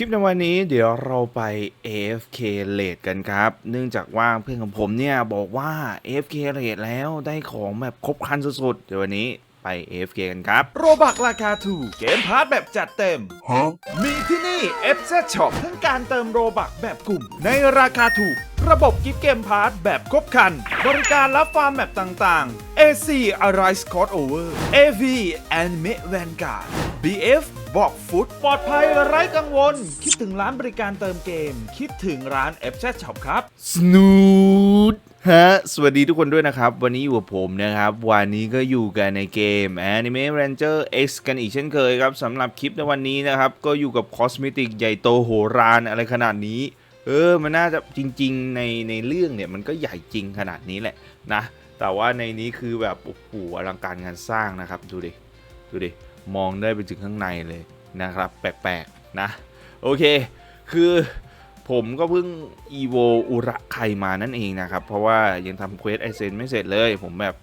คลิปในวันนี้เดี๋ยวเราไป AFK เลดกันครับ เนื่องจากว่าเพื่อนของผมเนี่ยบอกว่า AFK เลดแล้วได้ของแบบครบครันสุดๆ เดี๋ยววันนี้ไป AFK กันครับ โรบักราคาถูกเกมพาร์ทแบบจัดเต็ม มีที่นี่ FZ Shop ทั้งการเติมโรบักแบบกลุ่ม ในราคาถูก ระบบกิฟต์เกมพาร์ทแบบครบครัน บริการรับฟาร์มแบบต่างๆ AC Arise Cost Over AV Anime Vanguard BF บอกฟุตปลอดภัยไร้กังวล คิดถึงร้านบริการเติมเกม คิดถึงร้าน FZ Shop ครับ สนูดฮะ สวัสดีทุกคนด้วยนะครับ วันนี้อยู่กับผมนะครับ วันนี้ก็อยู่กันในเกม Anime Ranger X กันอีกเช่นเคยครับสำหรับคลิปในวันนี้นะครับ ก็อยู่กับคอสเมติกใหญ่โตโหรานอะไรขนาดนี้ เออ มันน่าจะจริง ๆ ในในเรื่องเนี่ยมันก็ใหญ่จริงขนาดนี้แหละนะ แต่ว่าในนี้คือแบบโอ้โหอลังการงานสร้างนะครับ ดูดิ ดูดิ มองได้ไปถึงข้างในเลยนะครับ แปลกๆนะ โอเค คือผมก็เพิ่ง EVO อุระไคมานั่นเองนะครับ เพราะว่ายังทำเควสไอเซนไม่เสร็จเลย ผมแบบ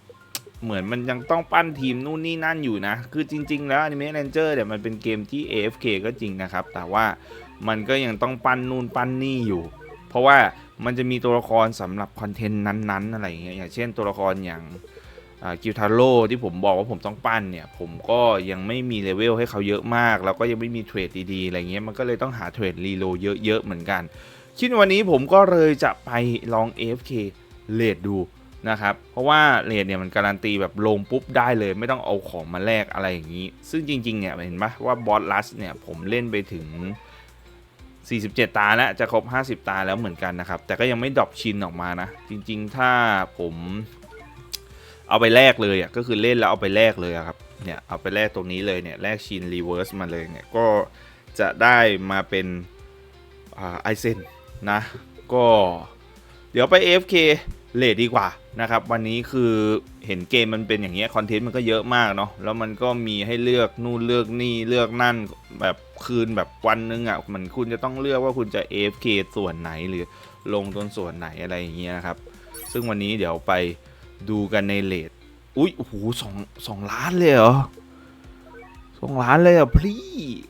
เหมือนมันยังต้องปั้นทีมนู่นนี่นั่นอยู่นะ คือจริง ๆ แล้ว Anime Ranger เนี่ยมันเป็นเกมที่ AFK ก็จริงนะครับ แต่ว่ามันก็ยังต้องปั้นนู่นปั้นนี่อยู่ เพราะว่ามันจะมีตัวละครสำหรับคอนเทนต์นั้นๆ อะไรอย่างเงี้ยอย่างเช่นตัวละครอย่าง กิวทาโร่ที่ผมบอกว่าผมต้องปั้นเนี่ยผมก็ยังไม่มีเลเวลให้เขาเยอะมาก แล้วก็ยังไม่มีเทรดดีๆอะไรเงี้ยมันก็เลยต้องหาเทรดรีโลเยอะๆเหมือนกัน คิดวันนี้ผมก็เลยจะไปลอง AFK เลดดูนะครับเพราะว่าเลดเนี่ยมันการันตีแบบลงปุ๊บได้เลย ไม่ต้องเอาของมาแลกอะไรอย่างนี้ ซึ่งจริงๆเนี่ยเห็นปะว่าบอสลัสเนี่ยผมเล่นไปถึง 47 ตาแล้วจะครบ 50 ตาแล้วเหมือนกันนะครับ แต่ก็ยังไม่ดรอปชินออกมานะ จริงๆ ถ้าผม เอาไปแลกเลยอะก็คือเล่นแล้วเอาไปแลกเลยครับเนี่ยเอาไปแลกตรงนี้เลยเนี่ยแลกชินรีเวิร์สมาเลยเนี่ยก็จะได้มาเป็นไอเซนนะก็เดี๋ยวไป AFK เลดดีกว่านะครับวันนี้คือเห็นเกมมันเป็นอย่างเงี้ยคอนเทนต์มันก็เยอะมากเนาะแล้วมันก็มีให้เลือกนู่นเลือกนี่เลือกนั่นแบบคืนแบบวันนึงอะ่ะมันคุณจะต้องเลือกว่าคุณจะ AFK ส่วนไหนหรือลงตรงส่วนไหนอะไรอย่างเงี้ยนะครับ ซึ่งวันนี้เดี๋ยวไป ดูกันในเลทอุ้ยโอ้โหสองสองล้านเลยเหรอสองล้านเลยเหรอะพี่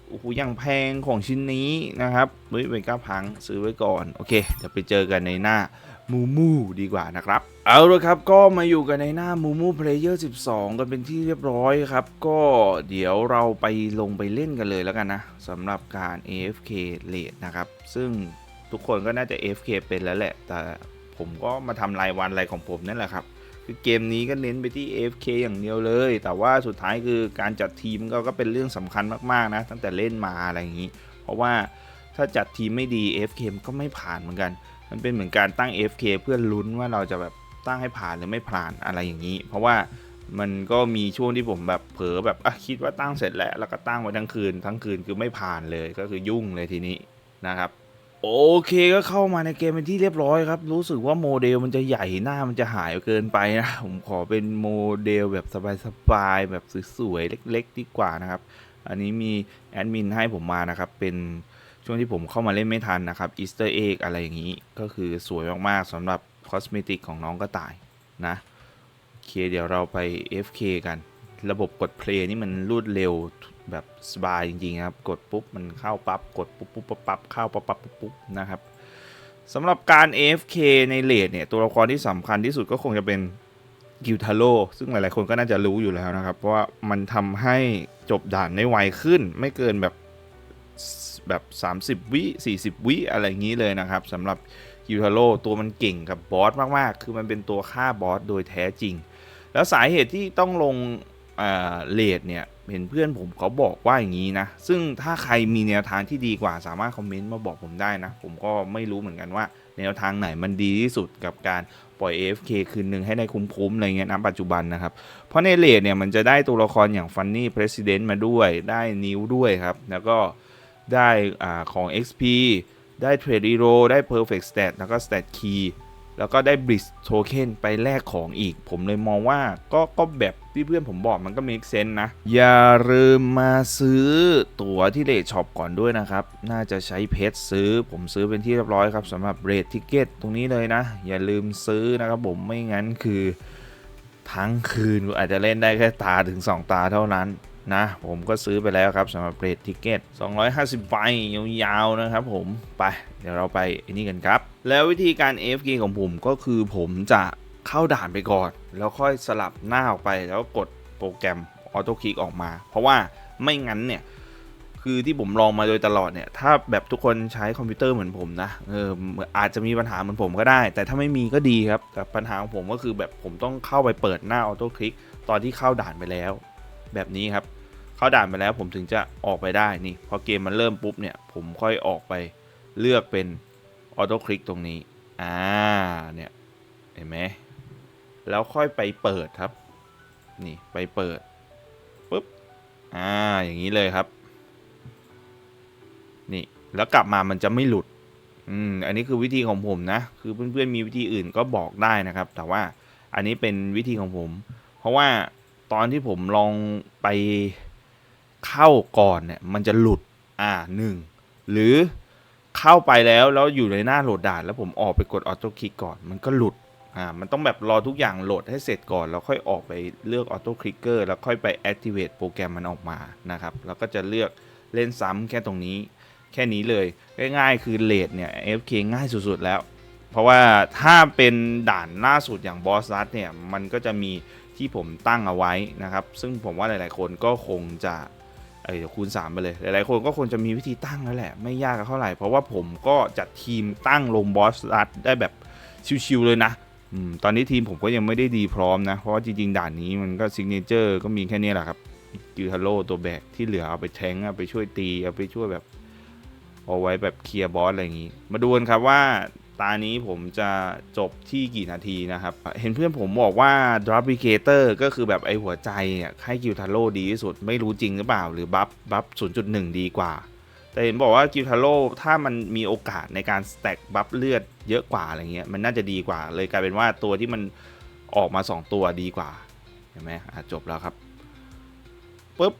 โอ้โหอย่างแพงของชิ้นนี้นะครับเฮ้ยเป็นก้าพังซื้อไว้ก่อน โอเค เดี๋ยวไปเจอกันในหน้ามูมูดีกว่านะครับ เอาละครับก็มาอยู่กันในหน้ามูมูเพลเยอร์12 กันเป็นที่เรียบร้อยครับ ก็เดี๋ยวเราไปลงไปเล่นกันเลยแล้วกันนะสำหรับการ AFK เลทนะครับ ซึ่งทุกคนก็น่าจะ AFK เป็นแล้วแหละ แต่ผมก็มาทำรายวันอะไรของผมนั่นแหละครับ คือเกมนี้ก็เน้นไปที่ AFK อย่างเดียวเลย แต่ว่าสุดท้ายคือการจัดทีมก็ก็เป็นเรื่องสำคัญมากๆนะ ตั้งแต่เล่นมาอะไรอย่างนี้ เพราะว่าถ้าจัดทีมไม่ดี AFK ก็ไม่ผ่านเหมือนกัน มันเป็นเหมือนการตั้ง AFK เพื่อลุ้นว่าเราจะแบบตั้งให้ผ่านหรือไม่ผ่านอะไรอย่างนี้ เพราะว่ามันก็มีช่วงที่ผมแบบเผลอแบบอะคิดว่าตั้งเสร็จแล้ว แล้วก็ตั้งไว้ทั้งคืนทั้งคืนคือไม่ผ่านเลยก็คือยุ่งเลยทีนี้นะครับ โอเคก็เข้ามาในเกมเป็นที่เรียบร้อยครับ รู้สึกว่าโมเดลมันจะใหญ่หน้ามันจะหายเกินไปนะ ผมขอเป็นโมเดลแบบสบายๆแบบสวยๆเล็ก ๆ ดีกว่านะครับ อันนี้มีแอดมินให้ผมมานะครับ เป็นช่วงที่ผมเข้ามาเล่นไม่ทันนะครับอีสเตอร์เอ็กอะไรอย่างนี้ก็คือสวยมากๆสำหรับคอสเมติกของน้องกระต่ายนะโอเคเดี๋ยวเราไป FK กัน ระบบกดเพลย์นี่มันรวดเร็ว แบบสบายจริงๆครับ กดปุ๊บมันเข้าปั๊บกดปุ๊บปุ๊บปั๊บปั๊บเข้าปั๊บปับ๊บปุ๊บนะครับสำหรับการ AFK ในเลดเนี่ยตัวละครที่สำคัญที่สุดก็คงจะเป็นกิวทาโร่ซึ่งหลายๆคนก็น่าจะรู้อยู่แล้วนะครับ เพราะว่ามันทำให้จบด่านได้ไวขึ้น ไม่เกินแบบแบบ 30 วิ 40 วิอะไรอย่างนี้เลยนะครับสำหรับกิวทาโร่ตัวมันเก่งกับบอสมากๆ คือมันเป็นตัวฆ่าบอสโดยแท้จริง แล้วสาเหตุที่ต้องลงเลดเนี่ย เห็นเพื่อนผมเขาบอกว่าอย่างนี้นะ ซึ่งถ้าใครมีแนวทางที่ดีกว่าสามารถคอมเมนต์มาบอกผมได้นะ ผมก็ไม่รู้เหมือนกันว่า แนวทางไหนมันดีที่สุดกับการปล่อย AFK คืนหนึ่งให้ได้คุ้มๆอะไรเงี้ยนะปัจจุบันนะครับ เพราะในเลดเนี่ยมันจะได้ตัวละครอย่างฟันนี่ President มาด้วย ได้นิ้วด้วยครับ แล้วก็ได้อ่าของ XP ได้ Trade Hero ได้ Perfect Stat แล้วก็ Stat Key แล้วก็ได้ Bridge Token ไปแลกของอีก ผมเลยมองว่าก็ก็แบบ ที่เพื่อนผมบอกมันก็ make sense นะ อย่าลืมมาซื้อตั๋วที่เลทช็อปก่อนด้วยนะครับ น่าจะใช้เพชรซื้อผมซื้อเป็นที่เรียบร้อยครับสำหรับเรททิเก็ตตรงนี้เลยนะ อย่าลืมซื้อนะครับผมไม่งั้นคือ ทั้งคืนอาจจะเล่นได้แค่ตาถึง 2 ตาเท่านั้นนะผมก็ซื้อไปแล้วครับสำหรับเรททิเก็ต250ใบยาวๆนะครับผมไป เดี๋ยวเราไปอันนี้กันครับ แล้ววิธีการ AFK ของผมก็คือผมจะ เข้าด่านไปก่อน แล้วค่อยสลับหน้าออกไปแล้วกดโปรแกรมออโต้คลิกออกมา เพราะว่าไม่งั้นเนี่ยคือที่ผมลองมาโดยตลอดเนี่ยถ้าแบบทุกคนใช้คอมพิวเตอร์เหมือนผมนะเอออาจจะมีปัญหาเหมือนผมก็ได้ แต่ถ้าไม่มีก็ดีครับ แต่ปัญหาของผมก็คือแบบผมต้องเข้าไปเปิดหน้าออโต้คลิกตอนที่เข้าด่านไปแล้ว แบบนี้ครับ เข้าด่านไปแล้วผมถึงจะออกไปได้นี่พอเกมมันเริ่มปุ๊บเนี่ยผมค่อยออกไปเลือกเป็นออโต้คลิกตรงนี้อ่าเนี่ยเห็นไหม แล้วค่อยไปเปิดครับ นี่ไปเปิดปุ๊บอ่าอย่างนี้เลยครับ นี่แล้วกลับมามันจะไม่หลุดอืมอันนี้คือวิธีของผมนะ คือเพื่อนๆมีวิธีอื่นก็บอกได้นะครับ แต่ว่าอันนี้เป็นวิธีของผม เพราะว่าตอนที่ผมลองไปเข้าก่อนเนี่ยมันจะหลุดอ่าหนึ่งหรือเข้าไปแล้วแล้วอยู่ในหน้าโหลดด่านแล้วผมออกไปกดออโต้คลิกก่อน มันก็หลุด อ่ามันต้องแบบรอทุกอย่างโหลดให้เสร็จก่อนแล้วค่อยออกไปเลือกออโต้คลิกเกอร์แล้วค่อยไป activate โปรแกรมมันออกมานะครับแล้วก็จะเลือกเล่นซ้ำแค่ตรงนี้ แค่นี้เลยง่ายๆคือเลดเนี่ย FK ง่ายสุดๆแล้ว เพราะว่าถ้าเป็นด่านล่าสุดอย่างบอสซัตเนี่ยมันก็จะมีที่ผมตั้งเอาไว้นะครับ ซึ่งผมว่าหลายๆคนก็คงจะเอ้ยเดี๋ยวคูณ 3 ไปเลย หลายๆ คนก็คงจะมีวิธีตั้งแล้วแหละ ไม่ยากเท่าไหร่ เพราะว่าผมก็จัดทีมตั้งลงบอสซัตได้แบบชิวๆเลยนะ ตอนนี้ทีมผมก็ยังไม่ได้ดีพร้อมนะ เพราะว่าจริงๆด่านนี้มันก็ซิกเนเจอร์ก็มีแค่นี้แหละครับกิวทาโรตัวแบกที่เหลือเอาไปแทงเอาไปช่วยตี เอาไปช่วยแบบ เอาไว้แบบเคลียร์บอสอะไรอย่างนี้ มาดูกันครับว่าตานี้ผมจะจบที่กี่นาทีนะครับ เห็นเพื่อนผมบอกว่า d r o p l i c a t o r ก็คือแบบไอหัวใจอะให้กิวทาโร่ดีที่สุด ไม่รู้จริงหรือเปล่า หรือบัฟบัฟ0.1 ดีกว่า แต่เห็นบอกว่ากิวทาโร่ถ้ามันมีโอกาสในการสแต็กบัฟเลือดเยอะกว่าอะไรเงี้ยมันน่าจะดีกว่า เลยกลายเป็นว่าตัวที่มันออกมา 2 ตัวดีกว่าเห็นไหมอะจบแล้วครับปุ๊บ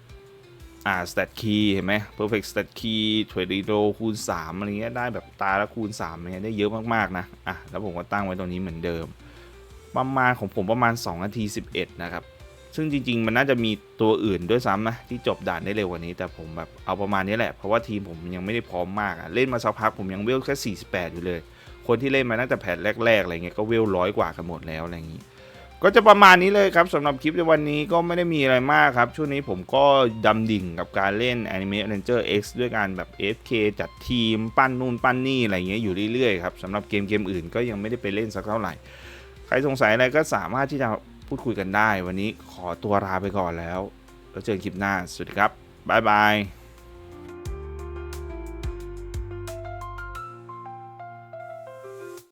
อ่า stat key เห็นไหม perfect stat key ถวยดีโดคูณ 3 อะไรเงี้ยได้แบบตาละคูณ3อะไรเงี้ยได้เยอะมากๆนะอะแล้วผมก็ตั้งไว้ตรงนี้เหมือนเดิม ประมาณของผมประมาณ 2 นาที 11 นะครับ ซึ่งจริง ๆ มันน่าจะมีตัวอื่นด้วยซ้ำนะที่จบด่านได้เร็วกว่านี้ แต่ผมแบบเอาประมาณนี้แหละ เพราะว่าทีมผมยังไม่ได้พร้อมมากอะเล่นมาสักพักผมยังเวลแค่ 48 อยู่เลย คนที่เล่นมาตั้งแต่แพทแรกๆอะไรเงี้ยก็เวลร้อยกว่ากันหมดแล้วอะไรอย่างงี้ ก็จะประมาณนี้เลยครับสำหรับคลิปในวันนี้ก็ไม่ได้มีอะไรมากครับ ช่วงนี้ผมก็ดำดิ่งกับการเล่น Anime Ranger X ด้วยการแบบ FK จัดทีมปั้นนู่นปั้นนี่อะไรเงี้ยอยู่เรื่อยๆครับสำหรับเกมเกมอื่นก็ยังไม่ได้ไปเล่นสักเท่าไหร่ ใครสงสัยอะไรก็สามารถที่จะ พูดคุยกันได้ วันนี้ขอตัวลาไปก่อนแล้ว แล้วเจอกันคลิปหน้า สวัสดีครับ บ๊ายบาย